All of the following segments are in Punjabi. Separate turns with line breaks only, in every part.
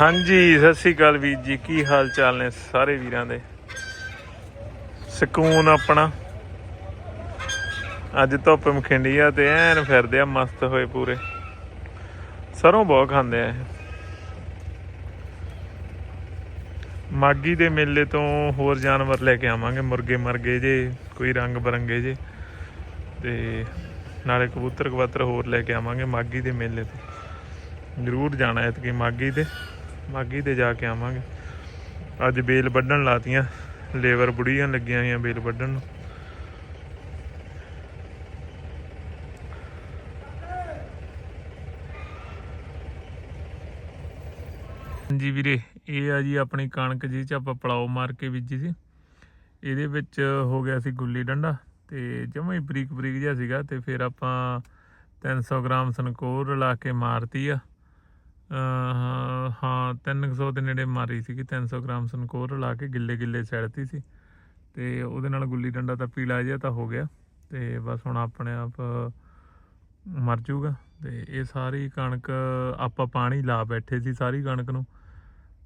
ਹਾਂਜੀ, ਸਤਿ ਸ੍ਰੀ ਅਕਾਲ ਵੀਰ ਜੀ। ਕੀ ਹਾਲ ਚਾਲ ਨੇ ਸਾਰੇ ਵੀਰਾਂ ਦੇ? ਸਕੂਨ ਆਪਣਾ। ਅੱਜ ਧੁੱਪ ਮਖਿੰਡੀ ਆ ਤੇ ਐਨ ਫਿਰਦੇ ਆ, ਮਸਤ ਹੋਏ ਪੂਰੇ। ਸਰੋਂ ਬਹੁਤ ਖਾਂਦੇ ਆ ਮਾਗੀ ਦੇ ਮੇਲੇ ਤੋਂ ਹੋਰ ਜਾਨਵਰ ਲੈ ਕੇ ਆਵਾਂਗੇ, ਮੁਰਗੇ ਮਰਗੇ ਜੇ, ਕੋਈ ਰੰਗ ਬਰੰਗੇ ਜੇ। ਤੇ ਨਾਲੇ ਕਬੂਤਰ ਕਬੂਤਰ ਹੋਰ ਲੈ ਕੇ ਆਵਾਂਗੇ ਮਾਗੀ ਦੇ ਮੇਲੇ ਤੋਂ। ਜ਼ਰੂਰ ਜਾਣਾ ਐਤਕੀ ਮਾਗੀ ਦੇ ਮਾਗੀ ਤੇ ਜਾ ਕੇ ਆਵਾਂਗੇ। ਅੱਜ ਬੇਲ ਵੱਢਣ ਲਾਤੀਆਂ। ਲੇਬਰ ਬੁੜੀਆਂ ਲੱਗੀਆਂ ਹੋਈਆਂ ਬੇਲ ਵੱਢਣ ਨੂੰ। ਜੀ ਵੀਰੇ, ਇਹ ਆ ਜੀ ਆਪਣੀ ਕਣਕ ਜੀ ਚ ਆਪਾਂ ਪਲਾਓ ਮਾਰ ਕੇ ਬੀਜੀ ਸੀ। ਇਹਦੇ ਵਿੱਚ ਹੋ ਗਿਆ ਸੀ ਗੁੱਲੀ ਡੰਡਾ ਤੇ ਜਮਾਂ ਹੀ ਬਰੀਕ ਬਰੀਕ ਜਿਹਾ ਸੀਗਾ ਤੇ ਫਿਰ ਆਪਾਂ 300 ਗ੍ਰਾਮ ਸਨਕੋਰ ਲਾ ਕੇ ਮਾਰਤੀ ਆ। ਹਾਂ 300 ਦੇ ਨੇੜੇ ਮਾਰੀ ਸੀਗੀ 300 ਗ੍ਰਾਮ ਸਨਕੋਰ ਰਲਾ ਕੇ ਗਿੱਲੇ ਗਿੱਲੇ ਸੈੜਤੀ ਸੀ। ਤੇ ਉਹਦੇ ਨਾਲ ਗੁੱਲੀ ਡੰਡਾ ਤਾਂ ਪੀਲਾ ਜਿਹਾ ਤਾਂ ਹੋ ਗਿਆ। ਤੇ ਬਸ ਹੁਣ ਆਪਣੇ ਆਪ ਮਰ ਜਾਊਗਾ ਤੇ ਇਹ ਸਾਰੀ ਕਣਕ ਆਪਾਂ ਪਾਣੀ ਲਾ ਬੈਠੇ ਸੀ ਸਾਰੀ ਕਣਕ ਨੂੰ।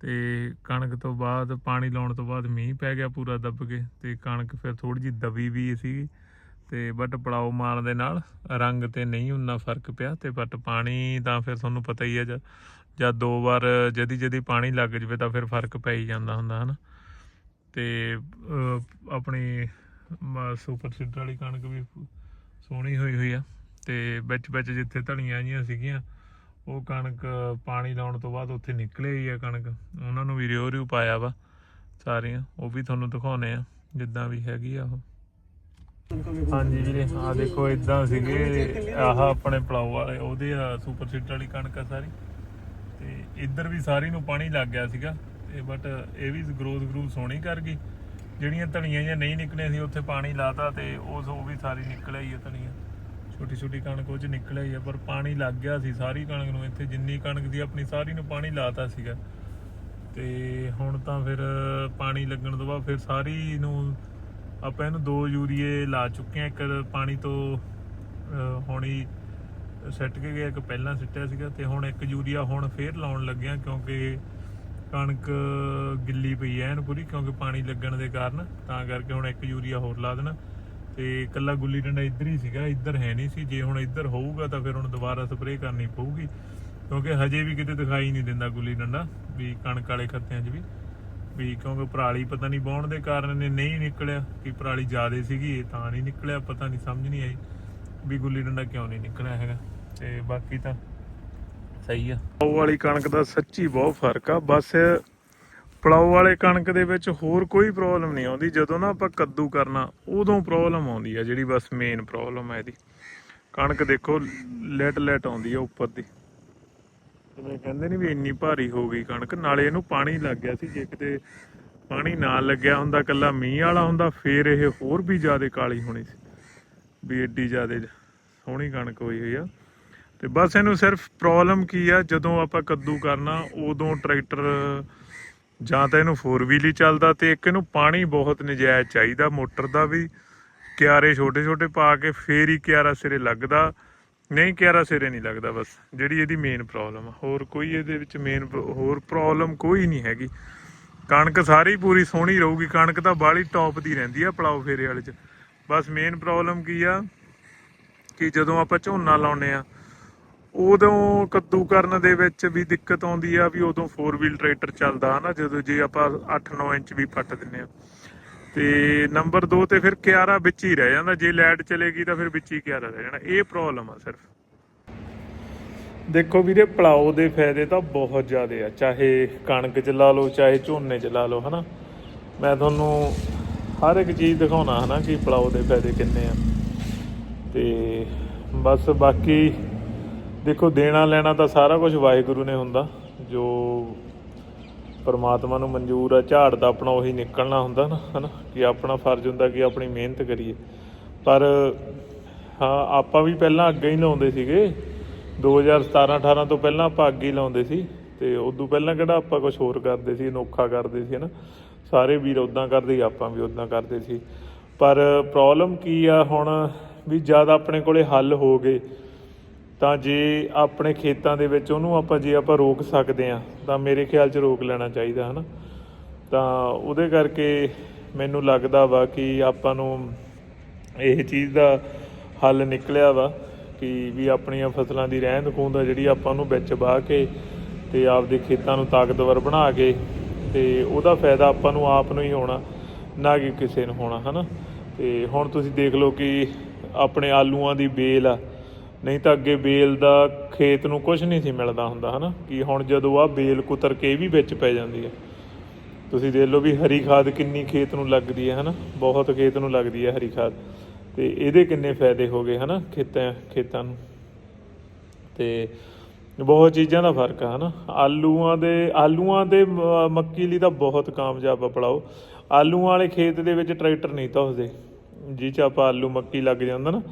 ਤੇ ਕਣਕ ਤੋਂ ਬਾਅਦ, ਪਾਣੀ ਲਾਉਣ ਤੋਂ ਬਾਅਦ ਮੀਂਹ ਪੈ ਗਿਆ ਪੂਰਾ ਦੱਬ ਕੇ। ਤੇ ਕਣਕ ਫਿਰ ਥੋੜੀ ਜਿਹੀ ਦਬੀ ਵੀ ਸੀ ਤੇ ਬਟ ਪੜਾਓ ਮਾਰਨ ਦੇ ਨਾਲ ਰੰਗ ਤੇ ਨਹੀਂ ਉਨਾ ਫ਼ਰਕ ਪਿਆ ਤੇ ਬਟ ਪਾਣੀ ਤਾਂ ਫਿਰ ਤੁਹਾਨੂੰ ਪਤਾ ਹੀ ਹੈ ਜਾਂ ਦੋ ਵਾਰ ਜਦੀ ਜਦੀ ਪਾਣੀ ਲੱਗ ਜਵੇ ਤਾਂ ਫਿਰ ਫ਼ਰਕ ਪੈ ਹੀ ਜਾਂਦਾ ਹੁੰਦਾ ਹਨਾ? ਤੇ ਅਹ, ਆਪਣੀ ਮ- ਸੁਪਰ ਸੀਡਰ ਵਾਲੀ ਕਣਕ ਵੀ ਸੋਹਣੀ ਹੋਈ ਹੋਈ ਆ ਤੇ ਵਿੱਚ ਵਿੱਚ ਜਿੱਥੇ ਧਣੀਆਂ ਜੀਆਂ ਸੀਗੀਆਂ ਉਹ ਕਣਕ ਪਾਣੀ ਲਾਉਣ ਤੋਂ ਬਾਅਦ ਉੱਥੇ ਨਿਕਲੇ ਹੀ ਆ ਕਣਕ। ਉਹਨਾਂ ਨੂੰ ਵੀ ਰਿਓ ਰਿਓ ਪਾਇਆ ਵਾ ਸਾਰੀਆਂ ਉਹ ਵੀ ਤੁਹਾਨੂੰ ਦਿਖਾਉਣੇ ਆ ਜਿੱਦਾਂ ਵੀ ਹੈਗੀ ਆ ਉਹ। ਹਾਂਜੀ ਵੀਰੇ ਆ ਦੇਖੋ ਇਦਾਂ ਸੀਗੇ, ਆਹ ਆਪਣੇ ਪਲਾਉ ਵਾਲੇ, ਉਹਦੇ ਆ ਸੁਪਰ ਸੀਡਰ ਵਾਲੀ ਕਣਕ ਆ ਸਾਰੀ। ਤੇ ਇੱਧਰ ਵੀ ਸਾਰੀ ਨੂੰ ਪਾਣੀ ਲੱਗ ਗਿਆ ਸੀਗਾ, ਤੇ ਬਟ ਇਹ ਵੀ ਗਰੋਥ ਗਰੂਥ ਸੋਹਣੀ ਕਰ ਗਈ। ਜਿਹੜੀਆਂ ਧਣੀਆਂ ਜਾਂ ਨਹੀਂ ਨਿਕਲੀਆਂ ਸੀ, ਉੱਥੇ ਪਾਣੀ ਲਾਤਾ ਤੇ ਉਸ ਉਹ ਵੀ ਸਾਰੀ ਨਿਕਲਿਆ ਹੀ ਹੈ ਧਣੀਆਂ ਛੋਟੀ ਛੋਟੀ ਕਣਕ ਉਹ ਚ ਨਿਕਲਿਆ ਹੀ ਆ, ਪਰ ਪਾਣੀ ਲੱਗ ਗਿਆ ਸੀ ਸਾਰੀ ਕਣਕ ਨੂੰ, ਇੱਥੇ ਜਿੰਨੀ ਕਣਕ ਸੀ, ਆਪਣੀ ਸਾਰੀ ਨੂੰ ਪਾਣੀ ਲਾਤਾ ਸੀਗਾ। ਤੇ ਹੁਣ ਤਾਂ ਫਿਰ ਪਾਣੀ ਲੱਗਣ ਤੋਂ ਬਾਅਦ ਫਿਰ ਸਾਰੀ ਨੂੰ ਆਪਾਂ ਇਹਨੂੰ ਦੋ ਯੂਰੀਏ ਲਾ ਚੁੱਕੇ ਆ ਇੱਕ ਪਾਣੀ ਤੋਂ ਹੁਣੀ ਹੁਣ ਸੱਟ ਕੇ ਗਿਆ, ਇੱਕ ਪਹਿਲਾਂ ਸਿੱਟਿਆ ਸੀਗਾ ਤੇ ਹੁਣ ਇੱਕ ਯੂਰੀਆ ਹੁਣ ਫੇਰ ਲਾਉਣ ਲੱਗਿਆ ਕਿਉਂਕਿ ਕਣਕ ਗਿੱਲੀ ਪਈ ਐ ਇਹਨੂੰ ਪੂਰੀ ਕਿਉਂਕਿ ਪਾਣੀ ਲੱਗਣ ਦੇ ਕਾਰਨ। ਤਾਂ ਕਰਕੇ ਹੁਣ ਇੱਕ ਯੂਰੀਆ ਹੋਰ ਲਾ ਦੇਣਾ। ਤੇ ਕੱਲਾ ਗੁੱਲੀ ਡੰਡਾ ਇੱਧਰ ਹੀ ਸੀਗਾ, ਇੱਧਰ ਹੈ ਨਹੀਂ ਸੀ। ਜੇ ਹੁਣ ਇੱਧਰ ਹੋਊਗਾ ਤਾਂ ਫਿਰ ਹੁਣ ਦੁਬਾਰਾ ਸਪਰੇਅ ਕਰਨੀ ਪਊਗੀ। ਕਿਉਂਕਿ ਹਜੇ ਵੀ ਕਿਤੇ ਦਿਖਾਈ ਨਹੀਂ ਦਿੰਦਾ ਗੁੱਲੀ ਡੰਡਾ ਵੀ ਕਣਕ ਵਾਲੇ ਖੱਤਿਆਂ 'ਚ ਵੀ। ਵੀ ਕਿਉਂਕਿ ਪਰਾਲੀ ਪਤਾ ਨਹੀਂ ਬਾਉਣ ਦੇ ਕਾਰਨ ਨੇ ਨਹੀਂ ਨਿਕਲਿਆ ਕਿ ਪਰਾਲੀ ਜ਼ਿਆਦੇ ਸੀਗੀ ਤਾਂ ਨਹੀਂ ਨਿਕਲਿਆ, ਪਤਾ ਨਹੀਂ ਸਮਝ ਨਹੀਂ ਆਈ ਵੀ ਗੁੱਲੀ ਡੰਡਾ ਕਿਉਂ ਨਹੀਂ ਨਿਕਲਿਆ ਹੈਗਾ। ਤੇ ਬਾਕੀ ਤਾਂ ਸਹੀ ਆ। ਪਲਾਉ ਵਾਲੀ ਕਣਕ ਦਾ ਸੱਚੀ ਬਹੁਤ ਫ਼ਰਕ ਆ, ਬਸ ਪਲਾਉ ਵਾਲੇ ਕਣਕ ਦੇ ਵਿੱਚ ਹੋਰ ਕੋਈ ਪ੍ਰੋਬਲਮ ਨਹੀਂ ਆਉਂਦੀ, ਜਦੋਂ ਨਾ ਆਪਾਂ ਕੱਦੂ ਕਰਨਾ, ਉਦੋਂ ਪ੍ਰੋਬਲਮ ਆਉਂਦੀ ਆ, ਜਿਹੜੀ ਬਸ ਮੇਨ ਪ੍ਰੋਬਲਮ ਹੈ ਇਹਦੀ। ਕਣਕ ਦੇਖੋ ਲੈਟ ਲੈਟ ਆਉਂਦੀ ਆ ਉੱਪਰ ਦੀ। ਜਿਵੇਂ ਕਹਿੰਦੇ ਨਹੀਂ ਵੀ ਇੰਨੀ ਭਾਰੀ ਹੋ ਗਈ ਕਣਕ, ਨਾਲੇ ਇਹਨੂੰ ਪਾਣੀ ਲੱਗ ਗਿਆ ਸੀ, ਜੇ ਕਿਤੇ ਪਾਣੀ ਨਾ ਲੱਗਿਆ ਹੁੰਦਾ ਕੱਲਾ ਮੀਂਹ ਵਾਲਾ ਹੁੰਦਾ, ਫੇਰ ਇਹ ਹੋਰ ਵੀ ਜ਼ਿਆਦਾ ਕਾਲੀ ਹੋਣੀ ਸੀ, ਵੀ ਏਡੀ ਜ਼ਿਆਦਾ ਸੋਹਣੀ ਕਣਕ ਹੋਈ ਹੋਈ ਆ। ਤੇ ਬਸ ਇਹਨੂੰ ਸਿਰਫ ਪ੍ਰੋਬਲਮ ਕੀ ਆ, ਜਦੋਂ ਆਪਾਂ ਕੱਦੂ ਕਰਨਾ, ਉਦੋਂ ਟਰੈਕਟਰ ਜਾਂ ਤਾਂ ਇਹਨੂੰ 4 ਵੀਲ ਹੀ ਚੱਲਦਾ ਤੇ ਇੱਕ ਇਹਨੂੰ ਪਾਣੀ ਬਹੁਤ ਨਜਾਇਜ਼ ਚਾਹੀਦਾ, ਮੋਟਰ ਦਾ ਵੀ, ਕਿਆਰੇ ਛੋਟੇ ਛੋਟੇ ਪਾ ਕੇ ਫੇਰ ਹੀ ਕਿਆਰਾ ਸਿਰੇ ਲੱਗਦਾ। ਨਹੀਂ, ਕਿਆਰਾ ਸਿਰੇ ਨਹੀਂ ਲੱਗਦਾ ਬਸ, ਜਿਹੜੀ ਇਹਦੀ ਮੇਨ ਪ੍ਰੋਬਲਮ ਆ। ਹੋਰ ਕੋਈ ਇਹਦੇ ਵਿੱਚ ਮੇਨ ਹੋਰ ਪ੍ਰੋਬਲਮ ਕੋਈ ਨਹੀਂ ਹੈਗੀ। ਕਣਕ ਸਾਰੀ ਪੂਰੀ ਸੋਹਣੀ ਰਹੂਗੀ, ਕਣਕ ਤਾਂ ਬਾਹਲੀ ਟੌਪ ਦੀ ਰਹਿੰਦੀ ਆ ਪਲਾਓ ਫੇਰੇ ਵਾਲੇ ਚ। ਬਸ ਮੇਨ ਪ੍ਰੋਬਲਮ ਕੀ ਆ? ਕਿ ਜਦੋਂ ਆਪਾਂ ਝੋਨਾ ਲਾਉਨੇ ਆ, ਉਦੋਂ ਕੱਦੂ ਕਰਨ ਦੇ ਵਿੱਚ ਵੀ ਦਿੱਕਤ ਆਉਂਦੀ ਆ ਵੀ ਉਦੋਂ 4 ਵੀਲ ਟਰੈਕਟਰ ਚੱਲਦਾ ਹਨਾ, ਜਦੋਂ ਜੇ ਆਪਾਂ 8-9 ਇੰਚ ਵੀ ਪੱਟ ਦਿੰਨੇ ਆ। ਤੇ ਨੰਬਰ 2 ਤੇ ਫਿਰ ਕਿਆਰਾ ਵਿੱਚ ਹੀ ਰਹਿ ਜਾਂਦਾ। ਜੇ ਲਾਈਟ ਚਲੇਗੀ ਤਾਂ ਫਿਰ ਵਿੱਚ ਹੀ ਕਿਆਰਾ ਰਹਿ ਜਾਣਾ। ਇਹ ਪ੍ਰੋਬਲਮ ਆ ਸਿਰਫ। ਦੇਖੋ ਵੀਰੇ, ਪਲਾਓ ਦੇ ਫਾਇਦੇ ਤਾਂ ਬਹੁਤ ਜ਼ਿਆਦੇ ਆ। ਚਾਹੇ ਕਣਕ ਚ ਲਾ ਲਓ, ਚਾਹੇ ਝੋਨੇ ਚ ਲਾ ਲਓ, ਹਨਾ? ਮੈਂ ਤੁਹਾਨੂੰ ਹਰ ਇੱਕ ਚੀਜ਼ ਦਿਖਾਉਣਾ, ਹਨਾ, ਕਿ ਪਲਾਓ ਦੇ ਫਾਇਦੇ ਕਿੰਨੇ ਆ। ਤੇ ਬਸ ਬਾਕੀ ਦੇਖੋ, ਦੇਣਾ ਲੈਣਾ ਤਾਂ ਸਾਰਾ ਕੁਝ ਵਾਹਿਗੁਰੂ ਨੇ ਹੁੰਦਾ। ਜੋ ਪਰਮਾਤਮਾ ਨੂੰ ਮਨਜ਼ੂਰ ਆ, ਝਾੜ ਦਾ ਆਪਣਾ ਉਹੀ ਨਿਕਲਣਾ ਹੁੰਦਾ ਨਾ, ਹਨਾ? ਕਿ ਆਪਣਾ ਫਰਜ਼ ਹੁੰਦਾ ਕਿ ਆਪਣੀ ਮਿਹਨਤ ਕਰੀਏ। ਪਰ, ਹਾਂ, ਆਪਾਂ ਵੀ ਪਹਿਲਾਂ ਅੱਗੇ ਹੀ ਲਾਉਂਦੇ ਸੀਗੇ। 2017 18 ਤੋਂ ਪਹਿਲਾਂ ਆਪਾਂ ਅੱਗੇ ਹੀ ਲਾਉਂਦੇ ਸੀ। ਤੇ ਉਦੋਂ ਪਹਿਲਾਂ ਕਿਹੜਾ ਆਪਾਂ ਕੁਝ ਹੋਰ ਕਰਦੇ ਸੀ, ਅਨੋਖਾ ਕਰਦੇ ਸੀ, ਹਨਾ? ਸਾਰੇ ਵੀਰ ਉਦਾਂ ਕਰਦੇ ਆਪਾਂ ਵੀ ਉਦਾਂ ਕਰਦੇ ਸੀ। ਪਰ ਪ੍ਰੋਬਲਮ ਕੀ ਆ ਹੁਣ? ਵੀ ਜਦ ਆਪਣੇ ਕੋਲੇ ਹੱਲ ਹੋ ਗਏ ਤਾਂ ਜੇ ਆਪਣੇ ਖੇਤਾਂ ਦੇ ਵਿੱਚ ਉਹਨੂੰ ਆਪਾਂ ਜੇ ਆਪਾਂ ਰੋਕ ਸਕਦੇ ਆ ਤਾਂ ਮੇਰੇ ਖਿਆਲ 'ਚ ਰੋਕ ਲੈਣਾ ਚਾਹੀਦਾ, ਹਨਾ? ਤਾਂ ਉਹਦੇ ਕਰਕੇ ਮੈਨੂੰ ਲੱਗਦਾ ਵਾ ਕਿ ਆਪਾਂ ਨੂੰ ਇਹ ਚੀਜ਼ ਦਾ ਹੱਲ ਨਿਕਲਿਆ ਵਾ ਕਿ ਵੀ ਆਪਣੀਆਂ ਫਸਲਾਂ ਦੀ ਰਹਿੰਦ ਖੂੰਹਦ ਆ ਜਿਹੜੀ ਆਪਾਂ ਨੂੰ ਵਿੱਚ ਬਾਹ ਕੇ ਤੇ ਆਪਦੇ ਖੇਤਾਂ ਨੂੰ ਤਾਕਤਵਰ ਬਣਾ ਕੇ ਤੇ ਉਹਦਾ ਫਾਇਦਾ ਆਪਾਂ ਨੂੰ ਆਪ ਨੂੰ ਹੀ ਹੋਣਾ, ਨਾ ਕਿ ਕਿਸੇ ਨੂੰ ਹੋਣਾ, ਹਨਾ? ਤੇ ਹੁਣ ਤੁਸੀਂ ਦੇਖ ਲਓ ਕਿ ਆਪਣੇ ਆਲੂਆਂ ਦੀ ਬੇਲ ਆ ਨਹੀਂ ਤਾਂ ਅੱਗੇ ਬੇਲ ਦਾ ਖੇਤ ਨੂੰ ਕੁਝ ਨਹੀਂ ਸੀ ਮਿਲਦਾ ਹੁੰਦਾ, ਹਨਾ? ਕਿ ਹੁਣ ਜਦੋਂ ਆ ਬੇਲ ਕੁਤਰ ਕੇ ਵੀ ਵਿੱਚ ਪੈ ਜਾਂਦੀ ਹੈ। ਤੁਸੀਂ ਦੇਖ ਲਓ ਵੀ ਹਰੀ ਖਾਦ ਕਿੰਨੀ ਖੇਤ ਨੂੰ ਲੱਗਦੀ ਹੈ, ਹਨਾ? ਬਹੁਤ ਖੇਤ ਨੂੰ ਲੱਗਦੀ ਹੈ ਹਰੀ ਖਾਦ। ਤੇ ਇਹਦੇ ਕਿੰਨੇ ਫਾਇਦੇ ਹੋ ਗਏ, ਹਨਾ, ਖੇਤਾਂ ਖੇਤਾਂ ਨੂੰ? ਤੇ ਬਹੁਤ ਚੀਜ਼ਾਂ ਦਾ ਫ਼ਰਕ ਆ, ਹਨਾ? ਆਲੂਆਂ ਦੇ ਆਲੂਆਂ ਦੇ ਮੱਕੀ ਲਈ ਤਾਂ ਬਹੁਤ ਕਾਮਯਾਬ ਆ, ਪੜਾਓ। ਆਲੂਆਂ ਵਾਲੇ ਖੇਤ ਦੇ ਵਿੱਚ ਟਰੈਕਟਰ ਨਹੀਂ ਧੁੱਸਦੇ ਜਿਹ ਚ ਆਪਾਂ ਆਲੂ ਮੱਕੀ ਲੱਗ ਜਾਂਦਾ ਨਾ।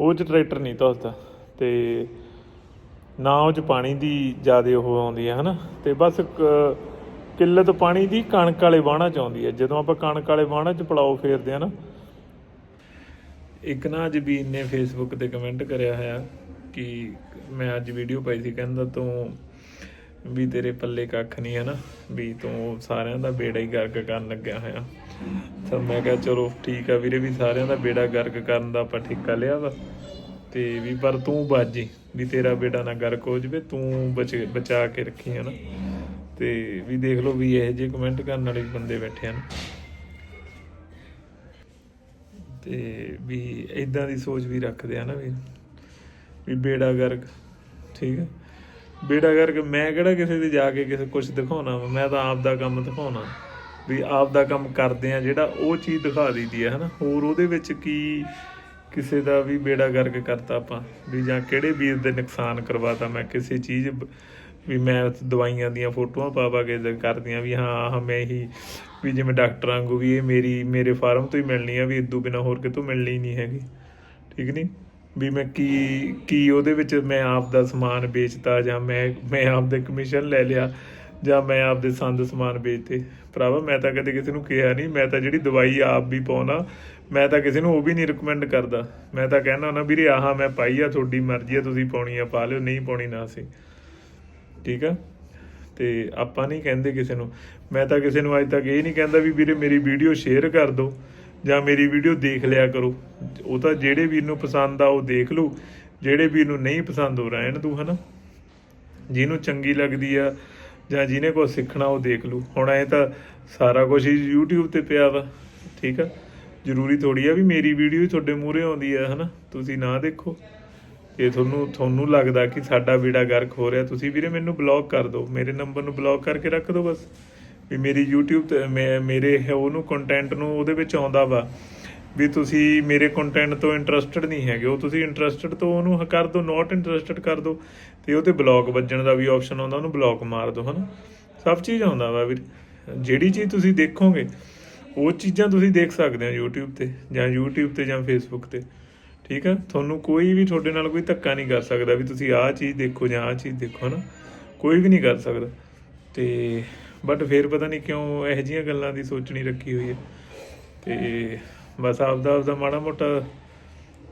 ਉਹ ਚ ਟਰੈਕਟਰ ਨਹੀਂ ਧੁੱਸਦਾ ਤੇ ਨਾ ਉਹ ਚ ਪਾਣੀ ਦੀ ਜ਼ਿਆਦਾ ਉਹ ਆਉਂਦੀ ਹੈ ਹਨਾ? ਤੇ ਬਸ ਕਿੱਲਤ ਪਾਣੀ ਦੀ ਕਣਕ ਵਾਲੇ ਵਾਹਣਾ ਚ ਆਉਂਦੀ ਹੈ ਜਦੋਂ ਆਪਾਂ ਕਣਕ ਵਾਲੇ ਵਾਹਣਾ ਚ ਪਲਾਓ ਫੇਰਦੇ ਆ ਨਾ, ਇੱਕ ਨਾ ਅੱਜ ਵੀ ਨੇ ਫੇਸਬੁੱਕ ਤੇ ਕਮੈਂਟ ਕਰਿਆ ਹੋਇਆ ਕਿ ਮੈਂ ਅੱਜ ਵੀਡੀਓ ਪਾਈ ਸੀ, ਕਹਿੰਦਾ ਤੂੰ ਵੀ ਤੇਰੇ ਪੱਲੇ ਕੱਖ ਨਹੀਂ ਹੈ ਨਾ, ਵੀ ਤੂੰ ਸਾਰਿਆਂ ਦਾ ਬੇੜਾ ਹੀ ਗਰਕ ਕਰਨ ਲੱਗਿਆ ਹੋਇਆ। ਤਾਂ ਮੈਂ ਕਿਹਾ ਚਲੋ ਠੀਕ ਆ ਵੀਰੇ ਵੀ ਸਾਰਿਆਂ ਦਾ ਬੇੜਾ ਗਰਕ ਕਰਨ ਦਾ ਆਪਾਂ ਠੇਕਾ ਲਿਆ ਵਾ। ਤੇ ਵੀ ਪਰ ਤੂੰ ਬਾਜੀ ਵੀ ਤੇਰਾ ਬੇੜਾ ਨਾ ਗਰਕ ਹੋ ਜਵੇ ਤੂੰ ਬਚਾ ਕੇ ਰੱਖੀ ਹੈ ਤੇ ਵੀ ਦੇਖ ਲਓ ਵੀ ਇਹ ਜੇ ਕਮੈਂਟ ਕਰਨ ਵਾਲੇ ਬੰਦੇ ਬੈਠੇ ਹਨ ਤੇ ਵੀ ਇਦਾਂ ਦੀ ਸੋਚ ਵੀ ਰੱਖਦੇ ਆ ਨਾ ਵੀ ਵੀ ਬੇੜਾ ਗਰਕ ਠੀਕ ਹੈ ਬੇੜਾ ਗਰਕ ਮੈਂ ਕਿਹੜਾ ਕਿਸੇ ਦੇ ਜਾ ਕੇ ਕਿਸੇ ਕੁਝ ਦਿਖਾਉਣਾ ਵਾ, ਮੈਂ ਤਾਂ ਆਪ ਦਾ ਕੰਮ ਦਿਖਾਉਣਾ। ਵੀ ਆਪ ਦਾ ਕੰਮ ਕਰਦੇ ਆ, ਜਿਹੜਾ ਉਹ ਚੀਜ਼ ਦਿਖਾ ਦਈਦੀ ਹੈ ਹਨਾ? ਹੋਰ ਉਹਦੇ ਵਿੱਚ ਕੀ ਕਿਸੇ ਦਾ ਵੀ ਬੇੜਾ ਗਰਕ ਕਰਤਾ ਆਪਾਂ? ਵੀ ਜਾਂ ਕਿਹੜੇ ਵੀਰ ਦੇ ਨੁਕਸਾਨ ਕਰਵਾਤਾ ਮੈਂ ਕਿਸੇ ਚੀਜ਼ ਵੀ ਮੈਂ ਦਵਾਈਆਂ ਦੀਆਂ ਫੋਟੋਆਂ ਪਾ ਕੇ ਕਰਦੀਆਂ ਵੀ ਹਾਂ ਹਾਂ ਮੈਂ ਹੀ ਵੀ ਜਿਵੇਂ ਡਾਕਟਰਾਂ ਵਾਂਗੂ ਵੀ ਇਹ ਮੇਰੀ, ਮੇਰੇ ਫਾਰਮ ਤੋਂ ਹੀ ਮਿਲਣੀ ਆ, ਵੀ ਇਦੋਂ ਬਿਨਾ ਹੋਰ ਕਿਤੋਂ ਮਿਲਣੀ ਨਹੀਂ ਹੈਗੀ। ਠੀਕ ਨਹੀਂ ਵੀ ਮੈਂ ਕੀ ਕੀ ਉਹਦੇ ਵਿੱਚ ਮੈਂ ਆਪ ਦਾ ਸਮਾਨ ਵੇਚਤਾ ਜਾਂ ਮੈਂ ਮੈਂ ਆਪ ਦੇ ਕਮਿਸ਼ਨ ਲੈ ਲਿਆ? ਜਾਂ ਮੈਂ ਆਪਦੇ ਸੰਦ ਸਮਾਨ ਵੇਚਤੇ। ਭਰਾਵਾ, ਮੈਂ ਤਾਂ ਕਦੇ ਕਿਸੇ ਨੂੰ ਕਿਹਾ ਨਹੀਂ, ਮੈਂ ਤਾਂ ਜਿਹੜੀ ਦਵਾਈ ਆਪ ਵੀ ਪਾਉਣਾ, ਮੈਂ ਤਾਂ ਕਿਸੇ ਨੂੰ ਉਹ ਵੀ ਨਹੀਂ ਰეკਮੈਂਡ ਕਰਦਾ। ਮੈਂ ਤਾਂ ਕਹਿੰਦਾ ਹੁੰਦਾ, ਵੀਰੇ, ਆਹਾਂ ਮੈਂ ਪਾਈ ਆ, ਤੁਹਾਡੀ ਮਰਜ਼ੀ ਆ, ਤੁਸੀਂ ਪਾਉਣੀ ਆ, ਪਾ ਲਿਓ, ਨਹੀਂ ਪਾਉਣੀ ਨਾ ਸੀ ਠੀਕ ਆ? ਤੇ ਆਪਾਂ ਨਹੀਂ ਕਹਿੰਦੇ ਕਿਸੇ ਨੂੰ। ਮੈਂ ਤਾਂ ਕਿਸੇ ਨੂੰ ਅੱਜ ਤੱਕ ਇਹ ਨਹੀਂ ਕਹਿੰਦਾ ਵੀ ਵੀਰੇ, ਮੇਰੀ ਵੀਡੀਓ ਸ਼ੇਅਰ ਕਰ ਦਿਓ, ਜਾਂ ਮੇਰੀ ਵੀਡੀਓ ਦੇਖ ਲਿਆ ਕਰੋ। ਉਹ ਤਾਂ ਜਿਹੜੇ ਵੀਰ ਨੂੰ ਪਸੰਦ ਆ, ਉਹ ਦੇਖ ਲਓ ਜਿਹੜੇ ਵੀਰ ਨੂੰ ਨਹੀਂ ਪਸੰਦ ਹੋ ਰਹਿਣ ਤੂੰ ਹਨਾ? ਜਿਹਨੂੰ ਚੰਗੀ ਲੱਗਦੀ ਆ ਜਾਂ ਜਿਹਨੇ ਕੁਝ ਸਿੱਖਣਾ ਉਹ ਦੇਖ ਲੂ ਹੁਣ ਐ ਤਾਂ ਸਾਰਾ ਕੁਝ ਹੀ YouTube ਤੇ ਪਿਆ ਵਾ, ਠੀਕ ਆ? ਜ਼ਰੂਰੀ ਥੋੜੀ ਆ ਵੀ ਮੇਰੀ ਵੀਡੀਓ ਹੀ ਤੁਹਾਡੇ ਮੂਹਰੇ ਆਉਂਦੀ ਆ, ਹਨਾ? ਤੁਸੀਂ ਨਾ ਦੇਖੋ। ਜੇ ਤੁਹਾਨੂੰ ਤੁਹਾਨੂੰ ਲੱਗਦਾ ਕਿ ਸਾਡਾ ਵੀੜਾ ਗਰਕ ਹੋ ਰਿਹਾ। ਤੁਸੀਂ ਵੀਰੇ ਮੈਨੂੰ ਬਲੌਕ ਕਰ ਦਿਓ। ਮੇਰੇ ਨੰਬਰ ਨੂੰ ਬਲੌਕ ਕਰਕੇ ਰੱਖ ਦਿਓ ਬਸ। ਵੀ ਮੇਰੀ YouTube ਤੇ, ਮੇ- ਮੇਰੇ ਉਹਨੂੰ ਕੰਟੈਂਟ ਨੂੰ ਉਹਦੇ ਵਿੱਚ ਆਉਂਦਾ ਵਾ। ਵੀ ਤੁਸੀਂ ਮੇਰੇ ਕੰਟੈਂਟ ਤੋਂ ਇੰਟਰਸਟਿਡ ਨਹੀਂ ਹੈਗੇ, ਉਹ ਤੁਸੀਂ ਇੰਟਰਸਟਿਡ ਤੋਂ ਉਹਨੂੰ ਕਰ ਦਿਓ ਨਾਟ ਇੰਟਰਸਟਿਡ ਕਰ ਦਿਓ ਤੇ ਉਹ ਤੇ ਬਲੌਕ ਵੱਜਣ ਦਾ ਵੀ ਆਪਸ਼ਨ ਆਉਂਦਾ, ਉਹਨੂੰ ਬਲੌਕ ਮਾਰ ਦਿਓ ਹਨਾ? ਸਭ ਚੀਜ਼ ਆਉਂਦਾ ਵਾ ਵੀਰ। ਜਿਹੜੀ ਚੀਜ਼ ਤੁਸੀਂ ਦੇਖੋਗੇ, ਉਹ ਚੀਜ਼ਾਂ ਤੁਸੀਂ ਦੇਖ ਸਕਦੇ ਹੋ YouTube ਤੇ, ਜਾਂ YouTube ਤੇ, ਜਾਂ Facebook ਤੇ, ਠੀਕ ਹੈ ਤੁਹਾਨੂੰ ਕੋਈ ਵੀ ਤੁਹਾਡੇ ਨਾਲ ਕੋਈ ਧੱਕਾ ਨਹੀਂ ਕਰ ਸਕਦਾ ਵੀ ਤੁਸੀਂ ਆਹ ਚੀਜ਼ ਦੇਖੋ ਜਾਂ ਆਹ ਚੀਜ਼ ਦੇਖੋ ਨਾ ਕੋਈ ਵੀ ਨਹੀਂ ਕਰ ਸਕਦਾ। ਤੇ ਬਟ ਫਿਰ ਪਤਾ ਨਹੀਂ ਕਿਉਂ ਇਹੋ ਜਿਹੀਆਂ ਗੱਲਾਂ ਦੀ ਸੋਚਣੀ ਰੱਖੀ ਹੋਈ ਹੈ। ਤੇ ਬਸ ਆਪਦਾ ਆਪਦਾ ਮਾੜਾ ਮੋਟਾ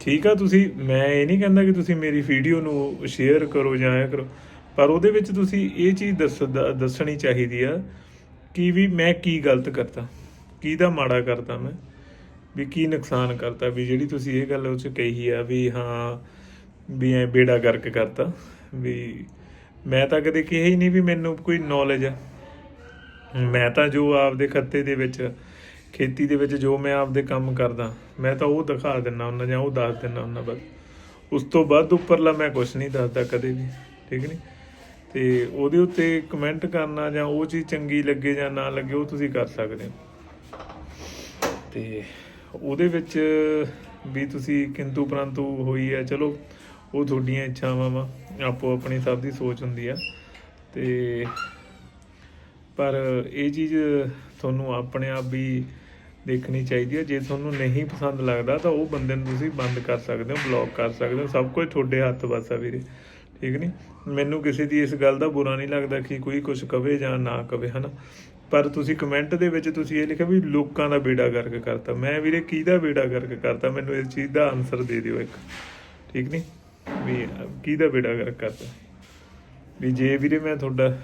ਠੀਕ ਆ ਤੁਸੀਂ, ਮੈਂ ਇਹ ਨਹੀਂ ਕਹਿੰਦਾ ਕਿ ਤੁਸੀਂ ਮੇਰੀ ਵੀਡੀਓ ਨੂੰ ਸ਼ੇਅਰ ਕਰੋ ਜਾਂ ਇਹ ਕਰੋ, ਪਰ ਉਹਦੇ ਵਿੱਚ ਤੁਸੀਂ ਇਹ ਚੀਜ਼ ਦੱਸ, ਦੱਸਣੀ ਚਾਹੀਦੀ ਆ ਕਿ ਵੀ ਮੈਂ ਕੀ ਗਲਤ ਕਰਤਾ ਕੀ ਦਾ ਮਾੜਾ ਕਰਤਾ ਮੈਂ, ਵੀ ਕੀ ਨੁਕਸਾਨ ਕਰਤਾ, ਵੀ ਜਿਹੜੀ ਤੁਸੀਂ ਇਹ ਗੱਲ ਉਹ 'ਚ ਕਹੀ ਆ ਵੀ ਹਾਂ, ਵੀ ਐ ਬੇੜਾ ਗਰਕ ਕਰਤਾ, ਵੀ ਮੈਂ ਤਾਂ ਕਦੇ ਕਿਹਾ ਹੀ ਨਹੀਂ ਵੀ ਮੈਨੂੰ ਕੋਈ ਨੌਲੇਜ ਆ। ਮੈਂ ਤਾਂ ਜੋ ਆਪਦੇ ਖੱਤੇ ਦੇ ਵਿੱਚ ਖੇਤੀ ਦੇ ਵਿੱਚ ਜੋ ਮੈਂ ਆਪਦੇ ਕੰਮ ਕਰਦਾ, ਮੈਂ ਤਾਂ ਉਹ ਦਿਖਾ ਦਿੰਨਾ ਹੁੰਦਾ ਜਾਂ ਉਹ ਦੱਸ ਦਿੰਨਾ ਹੁੰਦਾ ਬਸ ਉਸ ਤੋਂ ਬਾਅਦ ਉੱਪਰਲਾ ਮੈਂ ਕੁਝ ਨਹੀਂ ਦੱਸਦਾ ਕਦੇ ਵੀ, ਠੀਕ ਨਹੀਂ ਤੇ ਉਹਦੇ ਉੱਤੇ ਕਮੈਂਟ ਕਰਨਾ ਜਾਂ ਉਹ ਚੀਜ਼ ਚੰਗੀ ਲੱਗੇ ਜਾਂ ਨਾ ਲੱਗੇ, ਉਹ ਤੁਸੀਂ ਕਰ ਸਕਦੇ ਹੋ। ਤੇ ਉਹਦੇ ਵਿੱਚ ਵੀ ਤੁਸੀਂ ਕਿੰਤੂ ਪਰੰਤੂ ਹੋਈ ਹੈ, ਚਲੋ, ਉਹ ਤੁਹਾਡੀਆਂ ਇੱਛਾਵਾਂ ਵਾ, ਆਪੋ ਆਪਣੀ ਸਭ ਦੀ ਸੋਚ ਹੁੰਦੀ ਆ। ਤੇ ਪਰ ਇਹ ਚੀਜ਼ ਤੁਹਾਨੂੰ ਆਪਣੇ ਆਪ ਵੀ ਦੇਖਣੀ ਚਾਹੀਦੀ ਹੈ। ਜੇ ਤੁਹਾਨੂੰ ਨਹੀਂ ਪਸੰਦ ਲੱਗਦਾ ਤਾਂ ਉਹ ਬੰਦੇ ਨੂੰ ਤੁਸੀਂ ਬੰਦ ਕਰ ਸਕਦੇ ਹੋ ਬਲੌਕ ਕਰ ਸਕਦੇ ਹੋ। ਸਭ ਕੁਝ ਤੁਹਾਡੇ ਹੱਥ ਵੱਸ ਆ ਵੀਰੇ। ਠੀਕ ਨਹੀਂ ਮੈਨੂੰ ਕਿਸੇ ਦੀ ਇਸ ਗੱਲ ਦਾ ਬੁਰਾ ਨਹੀਂ ਲੱਗਦਾ ਕਿ ਕੋਈ ਕੁਝ ਕਵੇ ਜਾਂ ਨਾ ਕਵੇ, ਹਨਾ? ਪਰ ਤੁਸੀਂ ਕਮੈਂਟ ਦੇ ਵਿੱਚ ਤੁਸੀਂ ਇਹ ਲਿਖਿਆ ਵੀ ਲੋਕਾਂ ਦਾ ਬੇੜਾ ਗਰਕ ਕਰਤਾ। ਮੈਂ ਵੀਰੇ ਕਿਹਦਾ ਬੇੜਾ ਗਰਕ ਕਰਤਾ? ਮੈਨੂੰ ਇਸ ਚੀਜ਼ ਦਾ ਆਨਸਰ ਦੇ ਦਿਓ ਇੱਕ। ਠੀਕ ਨਹੀਂ ਵੀ ਕਿਹਦਾ ਬੇੜਾ ਗਰਕ ਕਰਤਾ? ਵੀ ਜੇ ਵੀਰੇ ਮੈਂ ਤੁਹਾਡਾ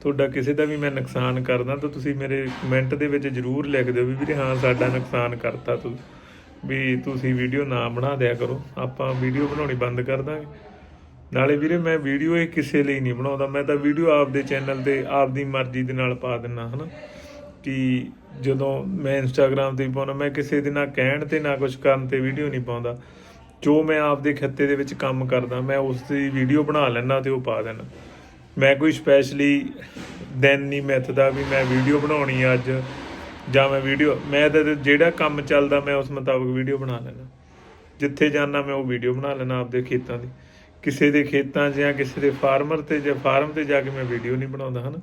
ਤੁਹਾਡਾ ਕਿਸੇ ਦਾ ਵੀ ਮੈਂ ਨੁਕਸਾਨ ਕਰਦਾ ਤਾਂ ਤੁਸੀਂ ਮੇਰੇ ਕਮੈਂਟ ਦੇ ਵਿੱਚ ਜਰੂਰ ਲਿਖ ਦਿਓ ਵੀ ਵੀਰੇ ਹਾਂ, ਸਾਡਾ ਨੁਕਸਾਨ ਕਰਤਾ ਤੂੰ। ਵੀ ਤੁਸੀਂ ਵੀਡੀਓ ਨਾ ਬਣਾ ਦਿਆ ਕਰੋ। ਆਪਾਂ ਵੀਡੀਓ ਬਣਾਉਣੀ ਬੰਦ ਕਰ ਦਾਂਗੇ। ਨਾਲੇ ਵੀਰੇ ਮੈਂ ਵੀਡੀਓ ਇਹ ਕਿਸੇ ਲਈ ਨਹੀਂ ਬਣਾਉਂਦਾ। ਮੈਂ ਤਾਂ ਵੀਡੀਓ ਆਪਦੇ ਚੈਨਲ ਤੇ ਆਪਦੀ ਮਰਜ਼ੀ ਦੇ ਨਾਲ ਪਾ ਦਿੰਨਾ, ਹਨਾ। ਕਿ ਜਦੋਂ ਮੈਂ ਇੰਸਟਾਗ੍ਰam ਤੇ ਵੀ ਪਾਉਣਾ ਮੈਂ ਕਿਸੇ ਦੇ ਨਾ ਕਹਿਣ ਤੇ ਨਾ ਕੁਝ ਕਰਨ ਤੇ ਵੀਡੀਓ ਨਹੀਂ ਪਾਉਂਦਾ। ਜੋ ਮੈਂ ਆਪਦੇ ਖੱਤੇ ਦੇ ਵਿੱਚ ਕੰਮ ਕਰਦਾ, ਮੈਂ ਉਸ ਦੀ ਵੀਡੀਓ ਬਣਾ ਲੈਣਾ ਤੇ ਉਹ ਪਾ ਦੇਣਾ ਮੈਂ ਕੋਈ ਸਪੈਸ਼ਲੀ ਦਿਨ ਨਹੀਂ ਮਿੱਥਦਾ ਵੀ ਮੈਂ ਵੀਡੀਓ ਬਣਾਉਣੀ ਆ ਅੱਜ, ਜਾਂ ਮੈਂ ਵੀਡੀਓ ਮੈਂ ਤਾਂ ਜਿਹੜਾ ਕੰਮ ਚੱਲਦਾ ਮੈਂ ਉਸ ਮੁਤਾਬਕ ਵੀਡੀਓ ਬਣਾ ਲੈਣਾ ਜਿੱਥੇ ਜਾਣਾ ਮੈਂ ਉਹ ਵੀਡੀਓ ਬਣਾ ਲੈਣਾ ਆਪਦੇ ਖੇਤਾਂ ਦੀ। ਕਿਸੇ ਦੇ ਖੇਤਾਂ 'ਚ ਜਾਂ ਕਿਸੇ ਦੇ ਫਾਰਮਰ ਤੇ ਜਾਂ ਫਾਰਮ ਤੇ ਜਾ ਕੇ ਮੈਂ ਵੀਡੀਓ ਨਹੀਂ ਬਣਾਉਂਦਾ, ਹਨ?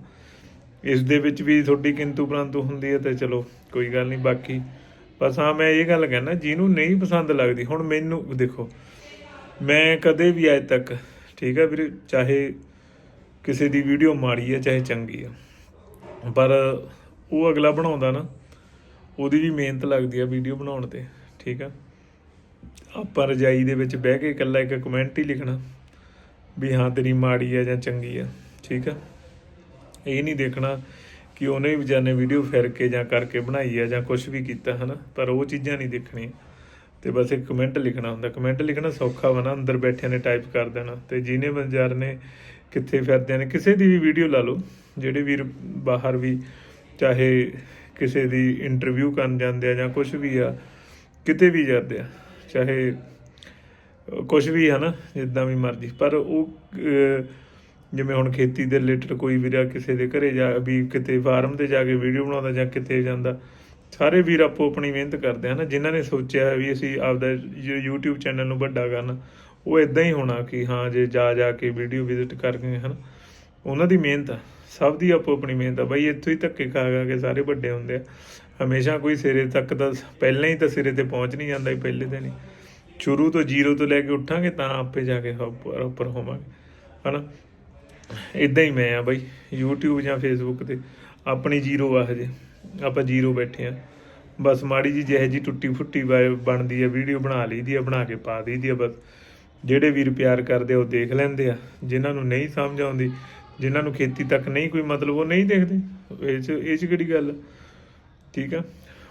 ਇਸ ਦੇ ਵਿੱਚ ਵੀ ਤੁਹਾਡੀ ਕਿੰਤੂ ਪ੍ਰੰਤੂ ਹੁੰਦੀ ਹੈ ਤੇ ਚਲੋ, ਕੋਈ ਗੱਲ ਨਹੀਂ, ਬਾਕੀ ਬਸ ਹਾਂ, ਮੈਂ ਇਹ ਗੱਲ ਕਹਿਣਾ ਜਿਹਨੂੰ ਨਹੀਂ ਪਸੰਦ ਲੱਗਦੀ, ਹੁਣ ਮੈਨੂੰ, ਦੇਖੋ, ਮੈਂ ਕਦੇ ਵੀ ਅੱਜ ਤੱਕ, ਠੀਕ ਹੈ ਵੀਰੇ, ਚਾਹੇ ਕਿਸੇ ਦੀ ਵੀਡੀਓ ਮਾੜੀ ਹੈ ਚਾਹੇ ਚੰਗੀ ਹੈ ਪਰ ਉਹ ਅਗਲਾ ਬਣਾਉਂਦਾ ਨਾ, ਉਹਦੀ ਵੀ ਮਿਹਨਤ ਲੱਗਦੀ ਆ ਵੀਡੀਓ ਬਣਾਉਣ ਤੇ, ਠੀਕ ਆ? ਆਪਾਂ ਰਜਾਈ ਦੇ ਵਿੱਚ ਬਹਿ ਕੇ ਇਕੱਲਾ ਇੱਕ ਕਮੈਂਟ ਹੀ ਲਿਖਣਾ, ਵੀ ਹਾਂ, ਤੇਰੀ ਮਾੜੀ ਆ ਜਾਂ ਚੰਗੀ ਆ, ਠੀਕ ਆ? ਇਹ ਨਹੀਂ ਦੇਖਣਾ ਕਿ ਉਹਨੇ ਵੀ ਵਿਚਾਰੇ ਵੀਡੀਓ ਫਿਰ ਕੇ ਜਾਂ ਕਰਕੇ ਬਣਾਈ ਆ ਜਾਂ ਕੁਝ ਵੀ ਕੀਤਾ, ਹਨਾ? ਪਰ ਉਹ ਚੀਜ਼ਾਂ ਨਹੀਂ ਦੇਖਣੀਆਂ। ਤੇ ਬਸ ਇੱਕ ਕਮੈਂਟ ਲਿਖਣਾ ਹੁੰਦਾ। ਕਮੈਂਟ ਲਿਖਣਾ ਸੌਖਾ ਵਾ ਨਾ, ਅੰਦਰ ਬੈਠਿਆਂ ਨੇ ਟਾਈਪ ਕਰ ਦੇਣਾ। ਤੇ ਜਿਹਨੇ ਬੰਜਾਰ ਨੇ ਕਿੱਥੇ ਫਿਰਦੇ ਨੇ, ਕਿਸੇ ਦੀ ਵੀ ਵੀਡੀਓ ਲਾ ਲਓ, ਜਿਹੜੇ ਵੀਰ ਬਾਹਰ ਵੀ ਚਾਹੇ ਕਿਸੇ ਦੀ ਇੰਟਰਵਿਊ ਕਰਨ ਜਾਂਦੇ ਆ ਜਾਂ ਕੁਝ ਵੀ ਆ, ਕਿਤੇ ਵੀ ਜਾਂਦੇ ਆ, ਚਾਹੇ ਕੁਝ ਵੀ ਹੈ ਨਾ, ਜਿੱਦਾਂ ਵੀ ਮਰਜ਼ੀ, ਪਰ ਉਹ ਜਿਵੇਂ ਹੁਣ ਖੇਤੀ ਦੇ ਰਿਲੇਟਡ ਕੋਈ ਵੀਰਾ ਕਿਸੇ ਦੇ ਘਰੇ ਜਾ, ਵੀ ਕਿਤੇ ਫਾਰਮ ਤੇ ਜਾ ਕੇ ਵੀਡੀਓ ਬਣਾਉਂਦਾ ਜਾਂ ਕਿਤੇ ਜਾਂਦਾ, ਸਾਰੇ ਵੀਰ ਆਪੋ ਆਪਣੀ ਮਿਹਨਤ ਕਰਦੇ ਹਨ ਜਿਨ੍ਹਾਂ ਨੇ ਸੋਚਿਆ ਵੀ ਅਸੀਂ ਆਪਦਾ ਯੂ- YouTube ਚੈਨਲ ਨੂੰ ਵੱਡਾ ਕਰਨਾ ਉਹ ਇਦਾਂ ਹੀ ਹੋਣਾ ਕਿ ਹਾਂ, ਜੇ ਜਾ ਜਾ ਕੇ ਵੀਡੀਓ ਵਿਜ਼ਿਟ ਕਰਕੇ ਹਨ, ਉਹਨਾਂ ਦੀ ਮਿਹਨਤ ਆ, ਸਭ ਦੀ ਆਪੋ ਆਪਣੀ ਮਿਹਨਤ ਆ। ਬਈ ਇੱਥੋਂ ਹੀ ਧੱਕੇ ਖਾ ਖਾ ਕੇ ਸਾਰੇ ਵੱਡੇ ਹੁੰਦੇ ਆ। ਹਮੇਸ਼ਾ ਕੋਈ ਸਿਰੇ ਤੱਕ ਤਾਂ ਪਹਿਲਾਂ ਹੀ ਤਾਂ ਸਿਰੇ ਤੇ ਪਹੁੰਚ ਨਹੀਂ ਜਾਂਦਾ ਹੀ ਪਹਿਲੇ ਦਿਨ ਹੀ। ਸ਼ੁਰੂ ਤੋਂ ਜ਼ੀਰੋ ਤੋਂ ਲੈ ਕੇ ਉੱਠਾਂਗੇ ਤਾਂ ਆਪੇ ਜਾ ਕੇ ਉੱਪਰ ਉੱਪਰ ਹੋਵਾਂਗੇ, ਹਨਾ? ਇਦਾਂ ਹੀ ਮੈਂ ਆ ਬਾਈ, YouTube ਜਾਂ Facebook ਤੇ ਆਪਣੀ ਜ਼ੀਰੋ ਆ ਹਜੇ, ਆਪਾਂ ਜ਼ੀਰੋ ਬੈਠੇ ਆ। ਬਸ ਮਾੜੀ ਜੀ ਜਿਹੇ ਜੀ ਟੁੱਟੀ ਫੁੱਟੀ ਬਣਦੀ ਆ ਵੀਡੀਓ ਬਣਾ ਲਈਦੀ ਆ, ਬਣਾ ਕੇ ਪਾ ਦਈਦੀ ਆ, ਬਸ। ਜਿਹੜੇ ਵੀਰ ਪਿਆਰ ਕਰਦੇ ਆ, ਉਹ ਦੇਖ ਲੈਂਦੇ ਆ। ਜਿਨ੍ਹਾਂ ਨੂੰ ਨਹੀਂ ਸਮਝ ਆਉਂਦੀ, ਜਿਨ੍ਹਾਂ ਨੂੰ ਖੇਤੀ ਤੱਕ ਨਹੀਂ ਕੋਈ ਮਤਲਬ, ਉਹ ਨਹੀਂ ਦੇਖਦੇ। ਇਹ ਚ ਇਹ ਚ ਕਿਹੜੀ ਗੱਲ ਠੀਕ ਆ?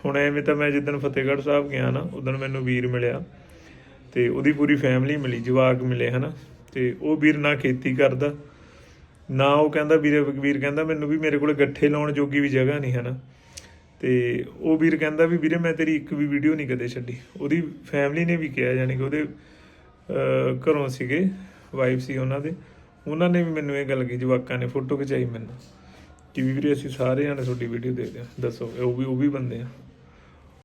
ਹੁਣ ਐਵੇਂ ਤਾਂ ਮੈਂ ਜਿੱਦਣ ਫਤਿਹਗੜ੍ਹ ਸਾਹਿਬ ਗਿਆ ਨਾ, ਉਦੋਂ ਮੈਨੂੰ ਵੀਰ ਮਿਲਿਆ ਤੇ ਉਹਦੀ ਪੂਰੀ ਫੈਮਿਲੀ ਮਿਲੀ, ਜਵਾਕ ਮਿਲੇ, ਹਨਾ? ਤੇ ਉਹ ਵੀਰ ਨਾ ਖੇਤੀ ਕਰਦਾ, ਨਾ ਉਹ ਕਹਿੰਦਾ, ਵੀਰੇ, ਵੀਰ ਕਹਿੰਦਾ, ਮੈਨੂੰ ਵੀ ਮੇਰੇ ਕੋਲ ਗੱਠੇ ਲਾਉਣ ਜੋਗੀ ਵੀ ਜਗ੍ਹਾ ਨਹੀਂ, ਹਨਾ? ਤੇ ਉਹ ਵੀਰ ਕਹਿੰਦਾ ਵੀ, ਵੀਰੇ, ਮੈਂ ਤੇਰੀ ਇੱਕ ਵੀ ਵੀਡੀਓ ਨਹੀਂ ਕਦੇ ਛੱਡੀ। ਉਹਦੀ ਫੈਮਿਲੀ ਨੇ ਵੀ ਕਿਹਾ, ਯਾਨੀ ਕਿ ਉਹਦੇ ਘਰੋਂ ਸੀਗੇ ਵਾਈਫ ਸੀ ਉਹਨਾਂ ਦੇ। ਉਹਨਾਂ ਨੇ ਵੀ ਮੈਨੂੰ ਇਹ ਗੱਲ ਕਹੀ, ਜਵਾਕਾਂ ਨੇ ਫੋਟੋ ਖਿਚਾਈ ਮੈਨੂੰ। ਕਿ ਵੀ ਵੀਰੇ, ਅਸੀਂ ਸਾਰੇ ਜਾਣੇ ਤੁਹਾਡੀ ਵੀਡੀਓ ਦੇਖਦੇ ਹਾਂ। ਦੱਸੋ, ਉਹ ਵੀ ਉਹ ਵੀ ਬੰਦੇ ਆ।